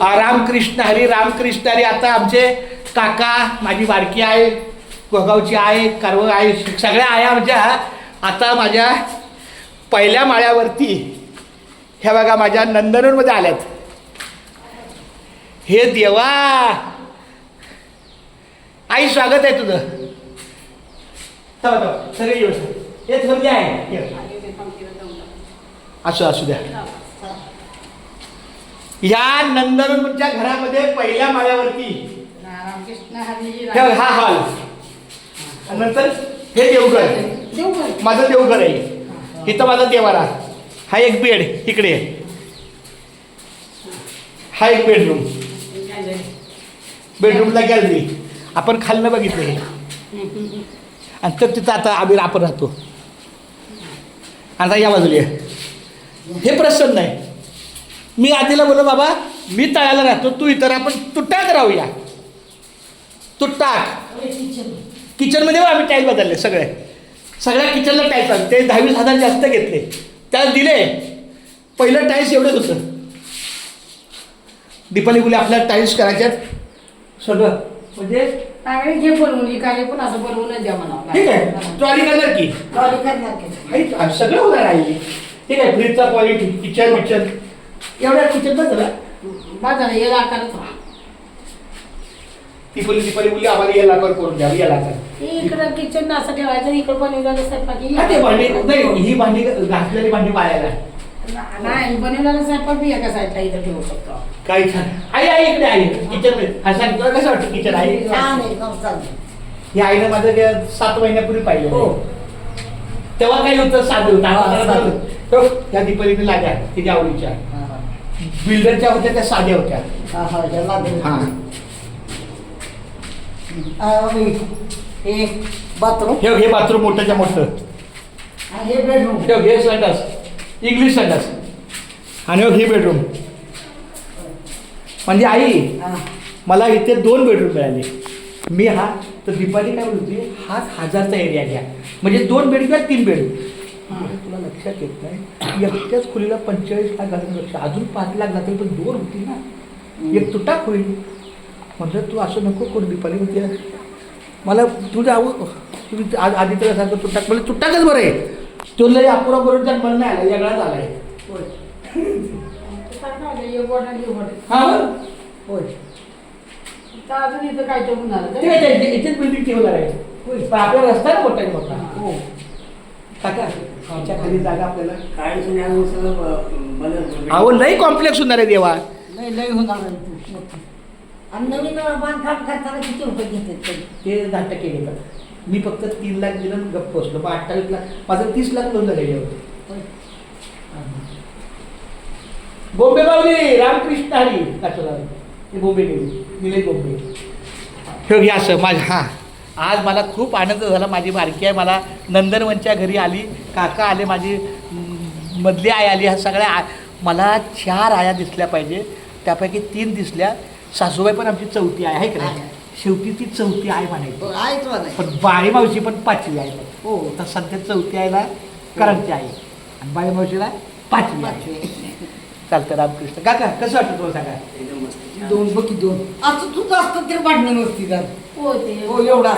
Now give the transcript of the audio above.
रामकृष्ण हरी रामकृष्ण हरी. आता आमचे काका माझी बारकी आहे कोगावची आहे कारव आहे सगळ्या आया आमच्या आता माझ्या पहिल्या माळ्यावरती ह्या बघा माझ्या नंदनवनमध्ये आल्यात. हे देवा! आई स्वागत आहे तुझं. सगळे येऊ हे थोडी आहे. असू असू द्या. ह्या नंदनवनच्या घरामध्ये पहिल्या माळ्यावरती. रामकृष्ण हरी हे हॉल. आणि नंतर हे देवघर. देवघर. माझं देवघर आहे. इथं माझा देवारा. हा एक बेड इकडे. हा एक बेडरूम? बेडरूमला गॅलरी आपण खालनं बघितलं हे आणि तर तिथं आता आम्ही आपण राहतो. आता या बाजूला ये. हे प्रसन्न आहे. मी आधीला बोललो बाबा मी तळाला राहतो तू इतर आपण तुटाक राहूया. तुटाक किचनमध्ये बघ आम्ही टाईल बदलले सगळे. सगळ्या किचनला टाईल्स आले ते दहावीस हजार जास्त घेतले. त्याला दिले. पहिलं टाईल्स एवढंच होतं. दीपाली बोले आपल्याला टाईल्स करायच्यात. सगळं. म्हणजे घे बनवून इकाले पण असं द्या. ठीक आहे. ट्रॉली करणार की? ट्रॉली करणार की? सगळं होणार आहे. ठीक आहे. फ्रीजचा पॉईंट किचन विचन एवढ्या किचन बस झाला बाजार हे आकारच राहा. दीपाली दीपाली बोलली आम्हाला या लाखावर करून द्या या लाखावर. हे इकडं किचन असं ठेवायचं इकडं बनवलेलं हा, ते भांडी नाही ही भांडी घासलेली भांडी पाळायला. नाही बनवलेलं स्वयंपाक बी एका साईडला इथं ठेवू शकतो. काय छान. आई आई इकडे आई किचनमध्ये. हा सांग तुला कसं वाटतं किचन आई छान एकदम चांगलं. ही आईनं माझं जे सात महिन्यापूर्वी पाहिलं हो. तेव्हा काही होतं साधं होतं हा, जरा साधं. तो त्या दीपालीने लागल्या तिच्या आवडीच्या. बिल्डरच्या होत्या त्या साध्या होत्या. हा हे बाथरूम. हे हे बाथरूम मोठंच्या मोठं. हे बेडरूम हे हे संडास. इंग्लिश संडास. आणि हो हे बेडरूम म्हणजे आई मला इथे दोन बेडरूम मिळाले. मी हा तर दीपाली काय बोलते हा हजारचा एरिया घ्या. म्हणजे दोन बेड किंवा तीन बेड तुला लक्षात येत नाही. एकट्याच खोलीला पंचेचाळीस लाख घालण्यापेक्षा अजून पाच लाख जातील पण दोन होती ना? एक तुटाक होईल. म्हणजे तू असं नको करू दीपाली म्हणते मला तुझं आव तुम्ही आज आधी तर सारखं तुटाक म्हणजे तुटाकच बरं आहे. तो लय अपुरा बरोबर जन्माला नाही आला वेगळाच आलाय हा बरं. होय. अजून इथं काय ठेवून इथेच बिल्डिंग ठेवणार आहे. आपला रस्ता आहे मोठा आहे मोठा. हो. काका आमच्या खाली जागा आपल्याला. काय सगळं अहो लई कॉम्प्लेक्स होणार आहे देवा. लय लय होणार. आणि नवीन बांधकाम करताना किती रुपये घेतात ते? ते दहा टक्के घेतात. मी फक्त तीन लाख दिलं गप्प बसलो. मग अठ्ठावीस लाख माझं तीस लाख लोन झालेले होते. बोंबे बावली रामकृष्ण हरी. बोंबे गेली निलेश बोंबे. हे असं माझं हां. आज मला खूप आनंद झाला. माझी बारकी आहे मला नंदनवनच्या घरी आली. काका आले माझी मधली आई आली. ह्या सगळ्या आ मला चार आया दिसल्या पाहिजे. त्यापैकी तीन दिसल्या. सासूबाई पण आमची चौथी आहे आहे का नाही? शेवटी ती चौथी आहे म्हणायची. हो, आहेच मला पण बाळी मावशी पण पाचवी आहे. हो तर सध्या चौथी आईला करंटची आहे आणि बाई मावशीला पाचवी आहे. पाचवे. चालतं रामकृष्ण. काका कसं वाटतं तुला सांगा? मस्त दोन बघी दोन. असं तुझं असतं तर भांडणं नसती तर हो ते हो, एवढं.